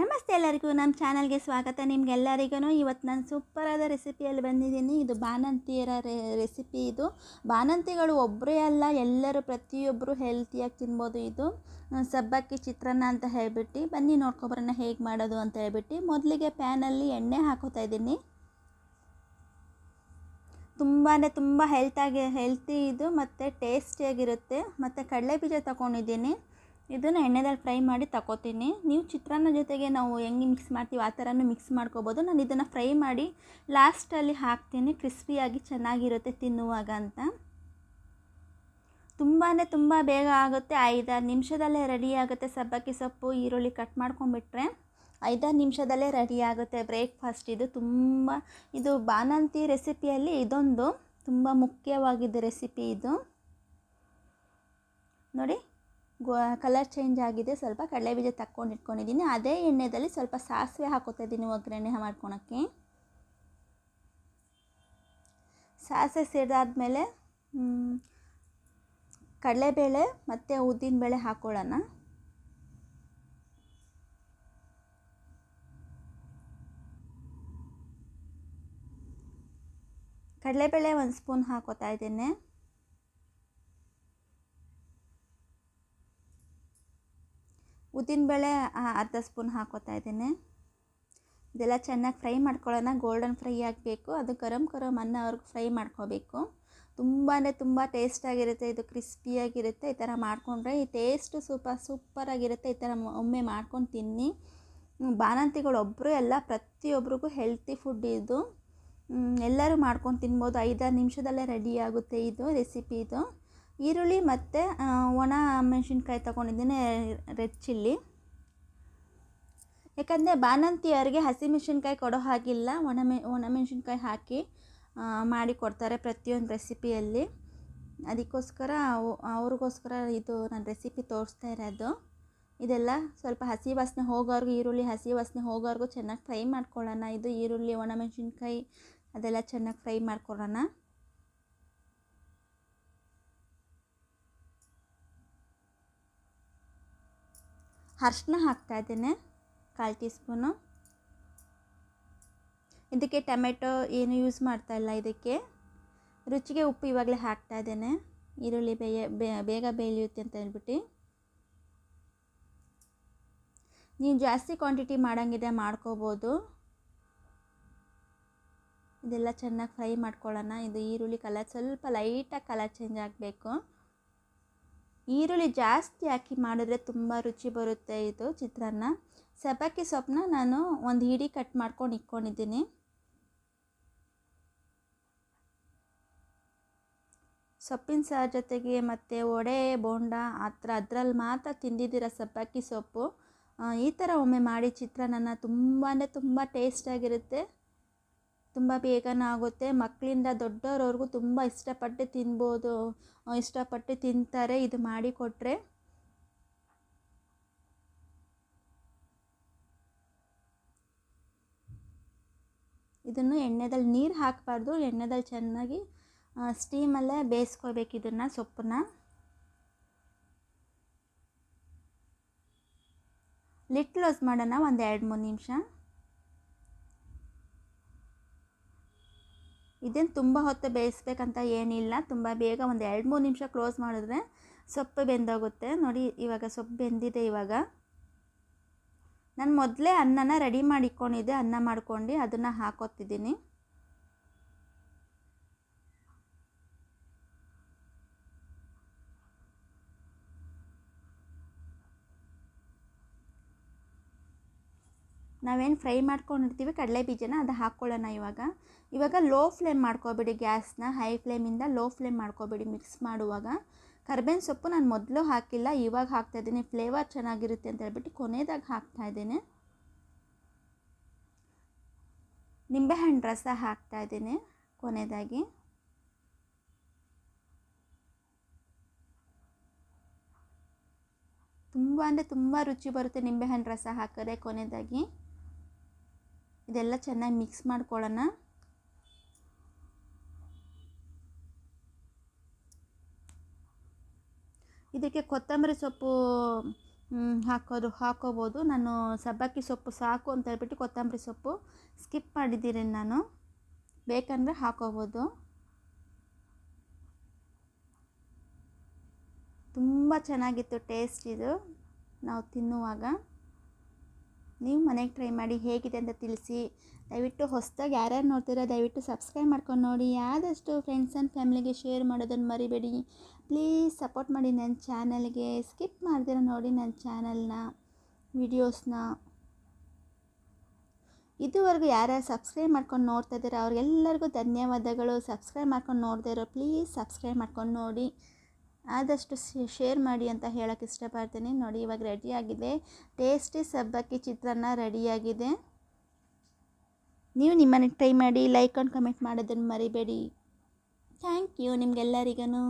ನಮಸ್ತೆ ಎಲ್ಲರಿಗೂ ನಮ್ಮ ಚಾನಲ್ಗೆ ಸ್ವಾಗತ. ನಿಮ್ಗೆಲ್ಲರಿಗೂ ಇವತ್ತು ನಾನು ಸೂಪರಾದ ರೆಸಿಪಿಯಲ್ಲಿ ಬಂದಿದ್ದೀನಿ. ಇದು ಬಾಣಂತಿಯರ ರೆಸಿಪಿ ಇದು. ಬಾಣಂತಿಗಳು ಒಬ್ಬರೇ ಅಲ್ಲ, ಎಲ್ಲರೂ ಪ್ರತಿಯೊಬ್ಬರು ಹೆಲ್ತಿಯಾಗಿ ತಿನ್ಬೋದು ಇದು. ಸಬ್ಬಕ್ಕಿ ಚಿತ್ರಾನ್ನ ಅಂತ ಹೇಳಿಬಿಟ್ಟು, ಬನ್ನಿ ನೋಡ್ಕೊಬರೋಣ ಹೇಗೆ ಮಾಡೋದು ಅಂತ ಹೇಳ್ಬಿಟ್ಟು, ಮೊದಲಿಗೆ ಪ್ಯಾನಲ್ಲಿ ಎಣ್ಣೆ ಹಾಕೋತಾ ಇದ್ದೀನಿ. ತುಂಬಾ ತುಂಬ ಹೆಲ್ತಾಗಿ ಹೆಲ್ತಿ ಇದು, ಮತ್ತು ಟೇಸ್ಟಿಯಾಗಿರುತ್ತೆ ಮತ್ತು ಕಡಲೆ ಬೀಜ ತಗೊಂಡಿದ್ದೀನಿ. ಇದನ್ನು ಎಣ್ಣೆದಲ್ಲಿ ಫ್ರೈ ಮಾಡಿ ತಗೋತೀನಿ ನೀವು ಚಿತ್ರಾನ್ನ ಜೊತೆಗೆ ನಾವು ಹೆಂಗೆ ಮಿಕ್ಸ್ ಮಾಡ್ತೀವಿ ಆ ಥರನೂ ಮಿಕ್ಸ್ ಮಾಡ್ಕೋಬೋದು. ನಾನು ಇದನ್ನು ಫ್ರೈ ಮಾಡಿ ಲಾಸ್ಟಲ್ಲಿ ಹಾಕ್ತೀನಿ. ಕ್ರಿಸ್ಪಿಯಾಗಿ ಚೆನ್ನಾಗಿರುತ್ತೆ ತಿನ್ನುವಾಗ ಅಂತ. ತುಂಬಾ ತುಂಬ ಬೇಗ ಆಗುತ್ತೆ. ಐದಾರು ನಿಮಿಷದಲ್ಲೇ ರೆಡಿ ಆಗುತ್ತೆ. ಸಬ್ಬಕ್ಕಿ ಸೊಪ್ಪು, ಈರುಳ್ಳಿ ಕಟ್ ಮಾಡ್ಕೊಂಬಿಟ್ರೆ ಐದಾರು ನಿಮಿಷದಲ್ಲೇ ರೆಡಿ ಆಗುತ್ತೆ ಬ್ರೇಕ್ಫಾಸ್ಟ್ ಇದು ತುಂಬ, ಇದು ಬಾಣಂತಿ ರೆಸಿಪಿಯಲ್ಲಿ ಇದೊಂದು ತುಂಬ ಮುಖ್ಯವಾಗಿದ್ದ ರೆಸಿಪಿ ಇದು. ನೋಡಿ ಗೋ ಕಲರ್ ಚೇಂಜ್ ಆಗಿದೆ, ಸ್ವಲ್ಪ ಕಡಲೆಬೀಜ ತಕ್ಕೊಂಡು ಇಟ್ಕೊಂಡಿದ್ದೀನಿ. ಅದೇ ಎಣ್ಣೆದಲ್ಲಿ ಸ್ವಲ್ಪ ಸಾಸಿವೆ ಹಾಕೋತಾ ಇದ್ದೀನಿ ಒಗ್ಗರಣೆ ಮಾಡ್ಕೊಳಕ್ಕೆ. ಸಾಸಿವೆ ಸಿಡಿದಾದ್ಮೇಲೆ ಕಡಲೆಬೇಳೆ ಮತ್ತು ಉದ್ದಿನಬೇಳೆ ಹಾಕ್ಕೊಳ್ಳೋಣ ಕಡಲೆಬೇಳೆ ಒಂದು ಸ್ಪೂನ್ ಹಾಕೋತಾ ಇದ್ದೇನೆ. ಉದ್ದಿನಬೇಳೆ ಅರ್ಧ ಸ್ಪೂನ್ ಹಾಕೋತಾ ಇದ್ದೀನಿ. ಇದೆಲ್ಲ ಚೆನ್ನಾಗಿ ಫ್ರೈ ಮಾಡ್ಕೊಳ್ಳೋಣ. ಗೋಲ್ಡನ್ ಫ್ರೈ ಆಗಬೇಕು. ಅದು ಗರಂ ಗರಂ ಅನ್ನೋವರೆಗೂ ಫ್ರೈ ಮಾಡ್ಕೋಬೇಕು. ತುಂಬಾ ತುಂಬ ಟೇಸ್ಟಾಗಿರುತ್ತೆ ಇದು ಕ್ರಿಸ್ಪಿಯಾಗಿರುತ್ತೆ ಈ ಥರ ಮಾಡಿಕೊಂಡ್ರೆ ಈ ಟೇಸ್ಟು ಸೂಪರ್ ಸೂಪರಾಗಿರುತ್ತೆ ಈ ಥರ ಒಮ್ಮೆ ಮಾಡ್ಕೊಂಡು ತಿನ್ನಿ. ಬಾಣಂತಿಗಳು ಒಬ್ಬರು ಎಲ್ಲ ಪ್ರತಿಯೊಬ್ಬರಿಗೂ ಹೆಲ್ತಿ ಫುಡ್ ಇದು. ಎಲ್ಲರೂ ಮಾಡ್ಕೊಂಡು ತಿನ್ಬೋದು. ಐದಾರು ನಿಮಿಷದಲ್ಲೇ ರೆಡಿ ಆಗುತ್ತೆ ಇದು ರೆಸಿಪಿ ಇದು. ಈರುಳ್ಳಿ ಮತ್ತು ಒಣ ಮೆಣಸಿನ್ಕಾಯಿ ತೊಗೊಂಡಿದ್ದೀನಿ, ರೆಡ್ ಚಿಲ್ಲಿ. ಯಾಕಂದರೆ ಬಾನಂತಿಯವ್ರಿಗೆ ಹಸಿ ಮೆಣಸಿನ್ಕಾಯಿ ಕೊಡೋ ಹಾಗಿಲ್ಲ, ಒಣ ಮೆ ಒಣಮೆಣ್ಸಿನ್ಕಾಯಿ ಹಾಕಿ ಮಾಡಿ ಕೊಡ್ತಾರೆ ಪ್ರತಿಯೊಂದು ರೆಸಿಪಿಯಲ್ಲಿ. ಅದಕ್ಕೋಸ್ಕರ ಅವ್ರಿಗೋಸ್ಕರ ಇದು ನಾನು ರೆಸಿಪಿ ತೋರಿಸ್ತಾ ಇರೋದು. ಇದೆಲ್ಲ ಸ್ವಲ್ಪ ಹಸಿ ವಾಸನೆ ಹೋಗೋರ್ಗು ಈರುಳ್ಳಿ ಹಸಿ ವಾಸನೆ ಹೋಗೋರ್ಗು ಚೆನ್ನಾಗಿ ಫ್ರೈ ಮಾಡ್ಕೊಳ್ಳೋಣ. ಇದು ಈರುಳ್ಳಿ ಒಣಮೆಣ್ಸಿನ್ಕಾಯಿ ಅದೆಲ್ಲ ಚೆನ್ನಾಗಿ ಫ್ರೈ ಮಾಡ್ಕೊಳ್ಳೋಣ. ಅರ್ಶಿನ ಹಾಕ್ತಾ ಇದ್ದೇನೆ, ಕಾಲು ಟೀ ಸ್ಪೂನು ಇದಕ್ಕೆ ಟೊಮೆಟೊ ಏನು ಯೂಸ್ ಮಾಡ್ತಾ ಇಲ್ಲ ಇದಕ್ಕೆ. ರುಚಿಗೆ ಉಪ್ಪು ಇವಾಗಲೇ ಹಾಕ್ತಾ ಇದ್ದೇನೆ. ಈರುಳ್ಳಿ ಬೇಯ ಬೇಗ ಬೇಯುತ್ತೆ ಅಂತ ಹೇಳ್ಬಿಟ್ಟು. ನೀವು ಜಾಸ್ತಿ ಕ್ವಾಂಟಿಟಿ ಮಾಡೋಂಗಿದೆ ಮಾಡ್ಕೋಬೋದು. ಇದೆಲ್ಲ ಚೆನ್ನಾಗಿ ಫ್ರೈ ಮಾಡ್ಕೊಳ್ಳೋಣ. ಇದು ಈರುಳ್ಳಿ ಕಲರ್ ಸ್ವಲ್ಪ ಲೈಟಾಗಿ ಕಲರ್ ಚೇಂಜ್ ಆಗಬೇಕು. ಈರುಳ್ಳಿ ಜಾಸ್ತಿ ಹಾಕಿ ಮಾಡಿದ್ರೆ ತುಂಬ ರುಚಿ ಬರುತ್ತೆ ಇದು ಚಿತ್ರಾನ್ನ. ಸಬ್ಬಕ್ಕಿ ಸೊಪ್ಪನ್ನ ನಾನು ಒಂದು ಹಿಡಿ ಕಟ್ ಮಾಡ್ಕೊಂಡು ಇಟ್ಕೊಂಡಿದ್ದೀನಿ. ಸೊಪ್ಪಿನ ಸಾರು ಜೊತೆಗೆ ಮತ್ತು ವಡೆ, ಬೋಂಡ ಆ ಥರ ಅದರಲ್ಲಿ ಮಾತ್ರ ತಿಂದಿದ್ದೀರ ಸಬ್ಬಕ್ಕಿ ಸೊಪ್ಪು? ಈ ಥರ ಒಮ್ಮೆ ಮಾಡಿ ಚಿತ್ರಾನ್ನ ತುಂಬಾ ತುಂಬ ಟೇಸ್ಟಾಗಿರುತ್ತೆ ತುಂಬ ಬೇಗನೇ ಆಗುತ್ತೆ. ಮಕ್ಕಳಿಂದ ದೊಡ್ಡವ್ರವ್ರಿಗೂ ತುಂಬ ಇಷ್ಟಪಟ್ಟು ತಿನ್ಬೋದು. ಇಷ್ಟಪಟ್ಟು ತಿಂತಾರೆ. ಇದು ಮಾಡಿಕೊಟ್ರೆ ಇದನ್ನು ಎಣ್ಣೆದಲ್ಲಿ ನೀರು ಹಾಕಬಾರ್ದು. ಎಣ್ಣೆದಲ್ಲಿ ಚೆನ್ನಾಗಿ ಸ್ಟೀಮಲ್ಲೇ ಬೇಯಿಸ್ಕೋಬೇಕು ಇದನ್ನು, ಸೊಪ್ಪನ್ನ. ಲಿಟ್ ಕ್ಲೋಸ್ ಮಾಡೋಣ ಒಂದು ಎರಡು ಮೂರು ನಿಮಿಷ. ಇದೇನು ತುಂಬ ಹೊತ್ತು ಬೇಯಿಸ್ಬೇಕಂತ ಏನಿಲ್ಲ, ತುಂಬ ಬೇಗ ಒಂದು ಎರಡು ಮೂರು ನಿಮಿಷ ಕ್ಲೋಸ್ ಮಾಡಿದ್ರೆ ಸೊಪ್ಪು ಬೆಂದೋಗುತ್ತೆ. ನೋಡಿ, ಇವಾಗ ಸೊಪ್ಪು ಬೆಂದಿದೆ ಇವಾಗ. ನಾನು ಮೊದಲೇ ಅನ್ನನ ರೆಡಿ ಮಾಡಿಕ್ಕೊಂಡಿದ್ದೆ ಅನ್ನ ಮಾಡ್ಕೊಂಡು ಅದನ್ನು ಹಾಕೋತಿದ್ದೀನಿ. ನಾವೇನು ಫ್ರೈ ಮಾಡ್ಕೊಂಡಿರ್ತೀವಿ ಕಡಲೆ ಬೀಜನ ಅದು ಹಾಕ್ಕೊಳ್ಳೋಣ ಇವಾಗ. ಇವಾಗ ಲೋ ಫ್ಲೇಮ್ ಮಾಡ್ಕೋಬೇಡಿ ಗ್ಯಾಸ್ನ, ಹೈ ಫ್ಲೇಮಿಂದ ಲೋ ಫ್ಲೇಮ್ ಮಾಡ್ಕೋಬೇಡಿ ಮಿಕ್ಸ್ ಮಾಡುವಾಗ. ಕರ್ಬೇವಿನ ಸೊಪ್ಪು ನಾನು ಮೊದಲು ಹಾಕಿಲ್ಲ, ಇವಾಗ ಹಾಕ್ತಾಯಿದ್ದೀನಿ ಫ್ಲೇವರ್ ಚೆನ್ನಾಗಿರುತ್ತೆ ಅಂತ ಹೇಳ್ಬಿಟ್ಟು ಕೊನೆಯದಾಗಿ ಹಾಕ್ತಾಯಿದ್ದೀನಿ ನಿಂಬೆಹಣ್ಣು ರಸ ಹಾಕ್ತಾಯಿದ್ದೀನಿ ಕೊನೆಯದಾಗಿ ತುಂಬ ಅಂದರೆ ತುಂಬ ರುಚಿ ಬರುತ್ತೆ ನಿಂಬೆಹಣ್ಣು ರಸ ಹಾಕಿದ್ರೆ ಕೊನೆಯದಾಗಿ ಇದೆಲ್ಲ ಚೆನ್ನಾಗಿ ಮಿಕ್ಸ್ ಮಾಡ್ಕೊಳ್ಳೋಣ. ಇದಕ್ಕೆ ಕೊತ್ತಂಬರಿ ಸೊಪ್ಪು ಹಾಕೋದು, ಹಾಕೋಬೋದು. ನಾನು ಸಬ್ಬಕ್ಕಿ ಸೊಪ್ಪು ಸಾಕು ಅಂತ ಹೇಳ್ಬಿಟ್ಟು ಕೊತ್ತಂಬರಿ ಸೊಪ್ಪು ಸ್ಕಿಪ್ ಮಾಡಿದ್ದೀರಿ ನಾನು. ಬೇಕಂದರೆ ಹಾಕೋಬೋದು. ತುಂಬ ಚೆನ್ನಾಗಿತ್ತು ಟೇಸ್ಟ್ ಇದು. ನಾವು ತಿನ್ನುವಾಗ. ನೀವು ಮನೆಗೆ ಟ್ರೈ ಮಾಡಿ ಹೇಗಿದೆ ಅಂತ ತಿಳಿಸಿ. ದಯವಿಟ್ಟು ಹೊಸದಾಗಿ ಯಾರ್ಯಾರು ನೋಡ್ತೀರಾ ದಯವಿಟ್ಟು ಸಬ್ಸ್ಕ್ರೈಬ್ ಮಾಡ್ಕೊಂಡು ನೋಡಿ. ಆದಷ್ಟು ಫ್ರೆಂಡ್ಸ್ ಆ್ಯಂಡ್ ಫ್ಯಾಮಿಲಿಗೆ ಶೇರ್ ಮಾಡೋದನ್ನು ಮರಿಬೇಡಿ. ಪ್ಲೀಸ್ ಸಪೋರ್ಟ್ ಮಾಡಿ ನನ್ನ ಚಾನಲ್ಗೆ ಸ್ಕಿಪ್ ಮಾಡ್ದಿರ ನೋಡಿ ನನ್ನ ಚಾನಲ್ನ ವಿಡಿಯೋಸ್ನ ಇದುವರೆಗೂ ಯಾರ್ಯಾರು ಸಬ್ಸ್ಕ್ರೈಬ್ ಮಾಡ್ಕೊಂಡು ನೋಡ್ತಾ ಇದ್ದಾರೆ ಅವ್ರಿಗೆಲ್ಲರಿಗೂ ಧನ್ಯವಾದಗಳು. ಸಬ್ಸ್ಕ್ರೈಬ್ ಮಾಡ್ಕೊಂಡು ನೋಡ್ತಾ ಇರೋ ಪ್ಲೀಸ್ ಸಬ್ಸ್ಕ್ರೈಬ್ ಮಾಡ್ಕೊಂಡು ನೋಡಿ. ಆದಷ್ಟು ಶೇರ್ ಮಾಡಿ ಅಂತ ಹೇಳೋಕ್ಕೆ ಇಷ್ಟಪಡ್ತೀನಿ. ನೋಡಿ, ಇವಾಗ ರೆಡಿಯಾಗಿದೆ ಟೇಸ್ಟಿ ಸಬ್ಬಕ್ಕಿ ಚಿತ್ರಾನ್ನ ರೆಡಿಯಾಗಿದೆ ನೀವು ನಿಮ್ಮನೆಗೆ ಟ್ರೈ ಮಾಡಿ ಲೈಕ್ ಆ್ಯಂಡ್ ಕಮೆಂಟ್ ಮಾಡೋದನ್ನು ಮರಿಬೇಡಿ. ಥ್ಯಾಂಕ್ ಯು ನಿಮಗೆಲ್ಲರಿಗೂ